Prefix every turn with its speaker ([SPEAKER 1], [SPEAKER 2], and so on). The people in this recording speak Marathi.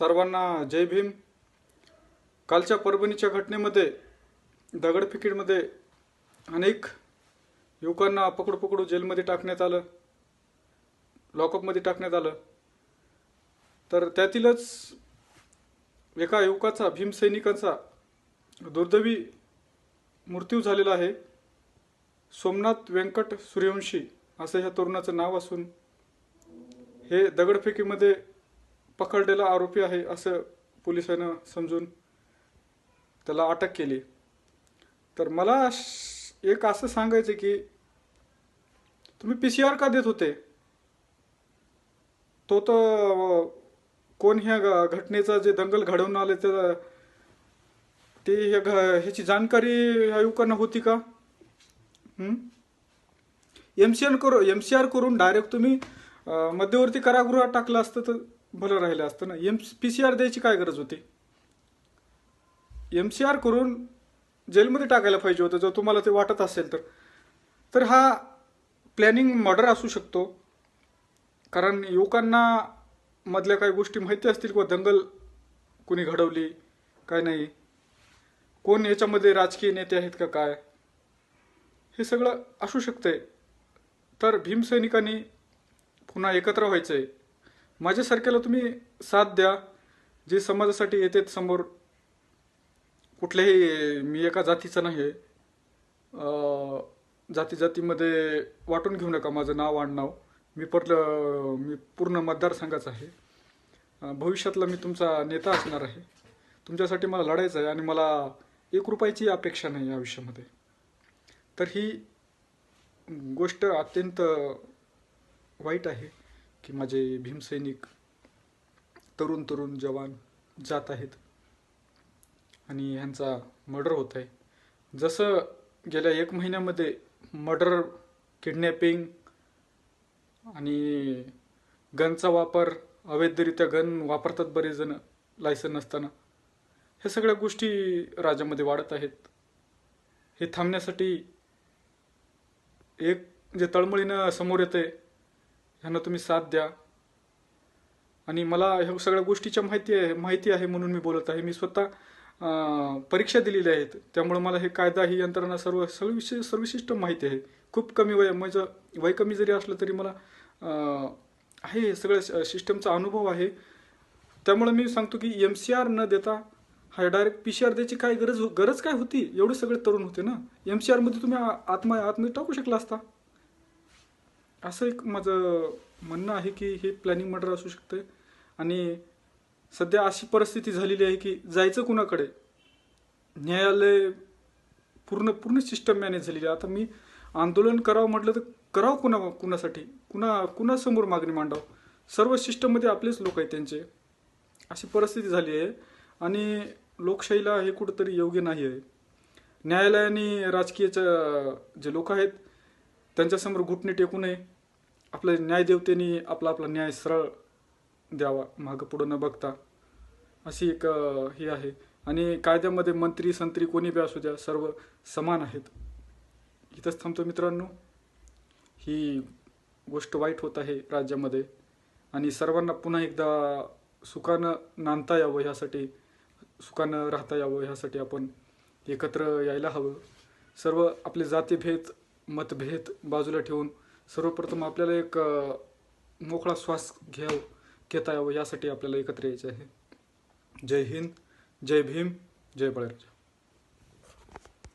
[SPEAKER 1] सर्वांना जय भीम. कालच्या परभणीच्या घटनेमध्ये दगडफेकीमध्ये अनेक युवकांना पकडू पकडू जेलमध्ये टाकण्यात आलं लॉकअपमध्ये टाकण्यात आलं. तर त्यातीलच एका युवकाचा भीमसैनिकाचा दुर्दैवी मृत्यू झालेला आहे. सोमनाथ व्यंकट सूर्यवंशी असं ह्या तरुणाचं नाव असून हे दगडफेकीमध्ये पकडलेला आरोपी आहे असं पोलिसानं समजून त्याला अटक केली. तर मला श- एक असं सांगायचं की तुम्ही पी सी आर का देत होते? तो तर कोण ह्या घ- घटनेचा जे दंगल घडवून आले तर ते ह्या घ- ह्याची जाणकारी ह्या युवकांना होती का? एम सी आर करू एम सी आर करून डायरेक्ट तुम्ही मध्यवर्ती कारागृहात टाकलं असतं तर भलं राहिलं असतं ना. एम पी सी आर द्यायची काय गरज होती? एम सी आर करून जेलमध्ये टाकायला पाहिजे होतं. जर तुम्हाला ते वाटत असेल तर. तर हा प्लॅनिंग मर्डर असू शकतो. कारण युवकांना मधल्या काही गोष्टी माहिती असतील किंवा दंगल कुणी घडवली काय नाही. कोण याच्यामध्ये राजकीय नेते आहेत का काय? हे सगळं असू शकतंय. तर भीमसैनिकांनी पुन्हा एकत्र व्हायचं आहे माझ्यासारख्याला तुम्ही साथ द्या. जे समाजासाठी येते समोर कुठल्याही मी एका जातीचा नाही आहे जाती जातीमध्ये वाटून घेऊ नका माझं नाव आडनाव मी परलं मी पूर्ण मतदारसंघाचा आहे. भविष्यातला मी तुमचा नेता असणार आहे. तुमच्यासाठी मला लढायचं आहे आणि मला एक रुपयाची अपेक्षा नाही आयुष्यामध्ये तर ही गोष्ट अत्यंत वाईट आहे. की माझे भीमसैनिक तरुण तरुण जवान जात आहेत. आणि ह्यांचा मर्डर होत आहे. जसं गेल्या एक महिन्यामध्ये मर्डर किडनॅपिंग आणि गनचा वापर अवैधरित्या गन वापरतात बरेच जण लायसन नसताना ह्या सगळ्या गोष्टी राज्यामध्ये वाढत आहेत. हे थांबण्यासाठी एक जे तळमळीनं समोर येते ह्यांना तुम्ही साथ द्या. आणि मला ह्या सगळ्या गोष्टीच्या माहिती आहे माहिती आहे म्हणून मी बोलत आहे. मी स्वतः परीक्षा दिलेल्या आहेत. त्यामुळे मला हे कायदा ही यंत्रणा सर्व सर्व सर्विशिष्ट सर्वशिष्ट माहिती आहे. खूप कमी वय माझं वय कमी जरी असलं तरी मला आहे हे सगळ्या सिस्टमचा अनुभव आहे. त्यामुळे मी सांगतो की एम सी आर न देता हा डायरेक्ट पी सी आर द्यायची काय गरज गरज काय होती? एवढे सगळे तरुण होते ना? एम सी आरमध्ये तुम्ही आ- आत्मा आतमध्ये टाकू शकला असता. असं एक माझं म्हणणं आहे की हे प्लॅनिंग मर्डर असू शकते. आणि सध्या अशी परिस्थिती झालेली आहे की जायचं कुणाकडे? न्यायालय पूर्ण पूर्ण सिस्टम मॅनेज झालेली आहे. आता मी आंदोलन करावं म्हटलं तर करावं कुणा कुणासाठी? कुणा कुणासमोर मागणी मांडावं? सर्व सिस्टममध्ये आपलेच लोक आहेत त्यांचे. अशी परिस्थिती झाली आहे. आणि लोकशाहीला हे कुठंतरी योग्य नाही आहे न्यायालयाने राजकीयच्या जे लोक आहेत त्यांच्यासमोर घुटणे टेकू नये. आपल्या न्यायदेवतेने आपला आपला न्याय सरळ द्यावा मागं पुढं न बघता. अशी एक ही आहे. आणि कायद्यामध्ये मंत्री संत्री कोणी बी असू द्या सर्व समान आहेत. इथंच थांबतो मित्रांनो. ही गोष्ट वाईट होत आहे राज्यामध्ये. आणि सर्वांना पुन्हा एकदा सुखानं नांदता यावं ह्यासाठी सुखानं राहता यावं ह्यासाठी आपण एकत्र यायला हवं. सर्व आपले जातीभेद मतभेद बाजूला ठेवून सर्वप्रथम आपल्याला एक मोकळा श्वास घ्याव घेता यावं यासाठी आपल्याला एकत्र यायचं आहे. जय हिंद जय भीम जय बळीराजा.